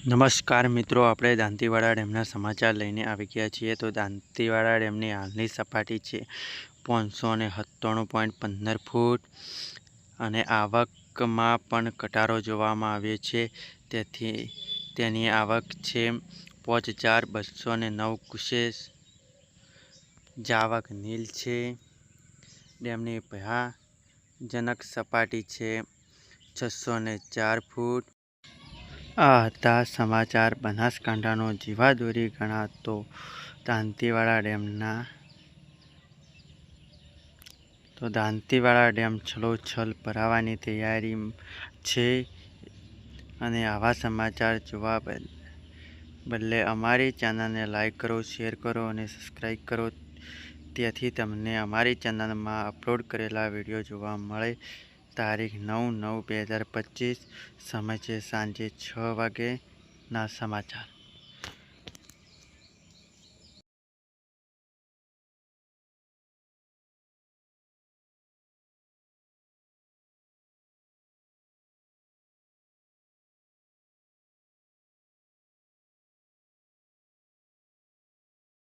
નમસ્કાર મિત્રો, આપણે દાંતીવાડા ડેમના સમાચાર લઈને આવી ગયા છીએ. તો દાંતીવાડા ડેમની હાલની સપાટી છે પાંચસો ને સત્તાણું પોઈન્ટ પંદર ફૂટ અને આવકમાં પણ ઘટાડો જોવામાં આવ્યો છે. તેથી તેની આવક છે પાંચ હજાર બસો ને નવ કુશેસ જાવક નીલ છે. ડેમની ભયાજનક સપાટી છે છસો ને ચાર ફૂટ આ હતા સમાચાર. બનાસકાંઠાનો જીવાદોરી ગણાતો દાંતીવાડા ડેમના તો દાંતીવાડા ડેમ છલોછલ ભરાવાની તૈયારી છે અને આવા સમાચાર જોવા બદલે અમારી ચેનલને લાઈક કરો, શેર કરો અને સબસ્ક્રાઈબ કરો. તેથી તમને અમારી ચેનલમાં અપલોડ કરેલા વીડિયો જોવા મળે તારીખ નવ નવ બે હજાર પચીસ. સમય છે સાંજે છ વાગ્યેના સમાચાર.